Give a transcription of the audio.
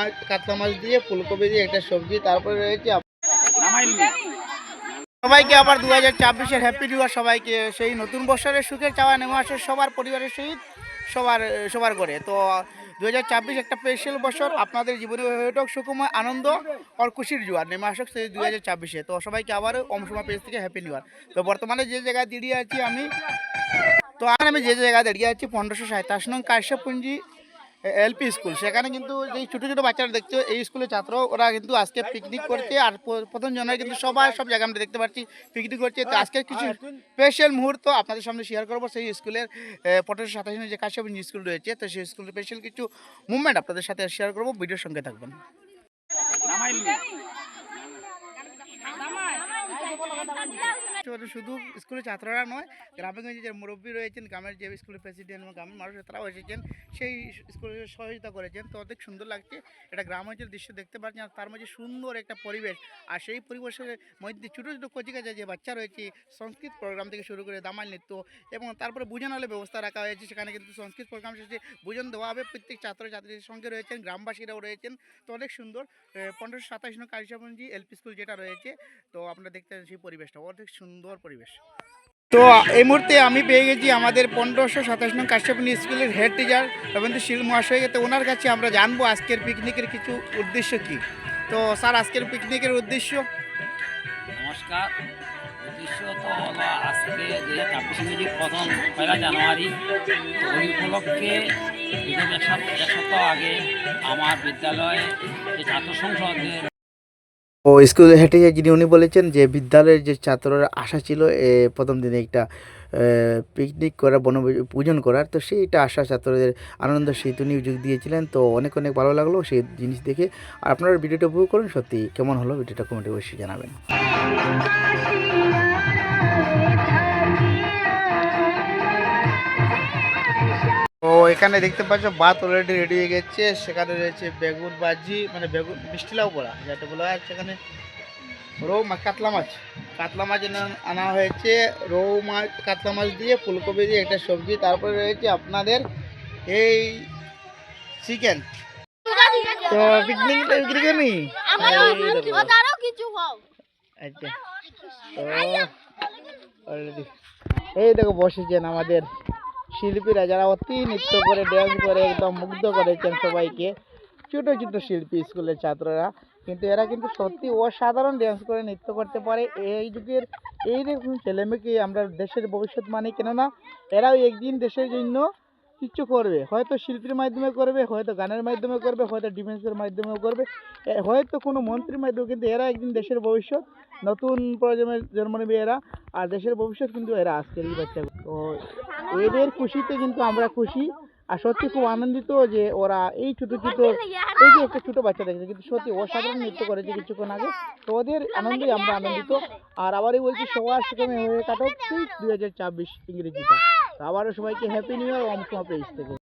মাছ, কাতলা মাছ দিয়ে ফুলকপি দিয়ে একটা সবজি, তারপরে রয়েছে সবাইকে আবার দু হাজার ছাব্বিশের হ্যাপি নিউ ইয়ার সবাইকে। সেই নতুন বছরের সুখের চাওয়া নেমে আসে সবার পরিবারের সহিত সবার সবার করে। তো দু হাজার ছাব্বিশ একটা স্পেশাল বছর, আপনাদের জীবনে হয়ে উঠুক সুখময় আনন্দ আর খুশির জোয়ার। নেমে আসুক সেই দু হাজার ছাব্বিশে। তো সবাইকে আবার অমসমা পেজ থেকে হ্যাপি নিউ ইয়ার তো বর্তমানে যে জায়গায় দাঁড়িয়ে আছি আমি, তো আর আমি যে জায়গায় দাঁড়িয়ে আছি, পনেরোশো সাঁতাশ নং কাশ্যপুঞ্জি এলপি স্কুল সেখানে কিন্তু এই ছোটো ছোটো বাচ্চারা দেখছ এই স্কুলের ছাত্র ওরা কিন্তু আজকে পিকনিক করছে আর প্রথম জনের কিন্তু সবাই সব জায়গায় আমরা দেখতে পাচ্ছি পিকনিক করছে তো আজকে কিছু স্পেশাল মুহূর্ত আপনাদের সামনে শেয়ার করব সেই স্কুলের পনেরোশো সাতাশ যে কাশ্যপুঞ্জি স্কুল রয়েছে তো সেই স্কুলের স্পেশাল কিছু মুভমেন্ট আপনাদের সাথে শেয়ার করব ভিডিওর সঙ্গে থাকবেন শুধু স্কুলের ছাত্ররা নয় গ্রামেগঞ্জে যে মুরব্বী রয়েছেন, গ্রামের যে স্কুলের প্রেসিডেন্ট এবং গ্রামের মানুষ, তারাও এসেছেন। সেই স্কুলের সহযোগিতা করেছেন। তো অনেক সুন্দর লাগছে। এটা গ্রাম অঞ্চলের দৃশ্য দেখতে পাচ্ছেন আর তার মধ্যে সুন্দর একটা পরিবেশ। আর সেই পরিবেশের মধ্যে ছোটো ছোটো কচিকাচা যে বাচ্চা রয়েছে, সংস্কৃত প্রোগ্রাম থেকে শুরু করে দামাল নৃত্য এবং তারপরে বুঝানোর ব্যবস্থা রাখা হয়েছে। সেখানে কিন্তু সংস্কৃত প্রোগ্রাম শেষে বুঝন দেওয়া হবে। প্রত্যেক ছাত্রছাত্রীদের সঙ্গে রয়েছেন, গ্রামবাসীরাও রয়েছেন। তো অনেক সুন্দর। পনেরোশো সাতাশ নং কালিশাপঞ্জি এলপি স্কুল যেটা রয়েছে, তো আপনারা দেখতে সেই পরিবেশটা। অনেক সুন্দর পরিবেশ। তো এই মুহূর্তে আমি পেয়ে গেছি আমাদের পনেরোশো সাতাশ নং কাশ্যপনী স্কুলের হেড টিচার রবীন্দ্র শীল মহাশয়। তো ওনার কাছে আমরা জানব আজকের পিকনিকের কিছু উদ্দেশ্য কি। তো স্যার, আজকের পিকনিকের উদ্দেশ্য? নমস্কার। উদ্দেশ্য তো হলো আজকে যে ইংরেজি প্রথম পয়লা জানুয়ারি ওই উপলক্ষে বিগত এক সপ্তাহ আগে আমার বিদ্যালয়ে যে ছাত্র সংসদের ও স্কুল হেঁটে যিনি উনি বলেছেন যে বিদ্যালয়ের যে ছাত্ররা আশা ছিল এ, প্রথম দিনে একটা পিকনিক করা বন পূজন করার তো সেইটা আশা ছাত্রদের আনন্দ সেই উনি যোগ দিয়েছিলেন। তো অনেক অনেক ভালো লাগল সেই জিনিস দেখে। আর আপনারা ভিডিওটা উপভোগ করুন সত্যি কেমন হলো ভিডিওটা কমেন্টে অবশ্যই জানাবেন। এখানে দেখতে পাচ্ছ ভাত অলরেডি রেডি হয়ে গেছে। সেখানে রয়েছে বেগুন ভাজি মানে বেগুন মিষ্টি লাউ বড়া যেটা বলা হয়। সেখানে রৌ মাছ কাতলা মাছ। কাতলা মাছ আনা হয়েছে। রৌ মাছ কাতলা মাছ দিয়ে ফুলকপি দিয়ে একটা সবজি। তারপরে রয়েছে আপনাদের এই চিকেন তো পিকনিক আচ্ছা। তো এই দেখো বসেছেন আমাদের। শিল্পীরা যারা অতি নৃত্য করে ড্যান্স করে একদম মুগ্ধ করেছেন সবাইকে, ছোট ছোট শিল্পী স্কুলের ছাত্ররা। কিন্তু এরা কিন্তু সত্যি অসাধারণ ড্যান্স করে, নৃত্য করতে পারে। এই যুগের এই দেখুন ছেলেমেয়েকে আমরা দেশের ভবিষ্যৎ মানি, কেননা এরাও একদিন দেশের জন্য কিছু করবে। হয়তো শিল্পীর মাধ্যমে করবে, হয়তো গানের মাধ্যমে করবে, হয়তো ডিফেন্সের মাধ্যমেও করবে। হয়তো কোনো মন্ত্রীর মাধ্যমে কিন্তু এরা একদিন দেশের ভবিষ্যৎ। নতুন প্রজন্মের জন্ম নেবে এরা, আর দেশের ভবিষ্যৎ কিন্তু এরা আজকের এই বাচ্চাগুলো। তো এদের খুশিতে কিন্তু আমরা খুশি। আর সত্যি খুব আনন্দিত যে ওরা এই ছোট ছোট এই যে একটা ছোট বাচ্চা দেখেছে কিন্তু সত্যি অসাধারণ নৃত্য করেছে কিছুক্ষণ আগে। তো ওদের আনন্দে আমরা আনন্দিত। আর আবারই বলছি সবার সেখানে হয়ে কাটক দুই হাজার চব্বিশ ইংরেজিটা। আবারও সবাইকে হ্যাপি নিউ ইয়ার অমসমা পেজ থেকে।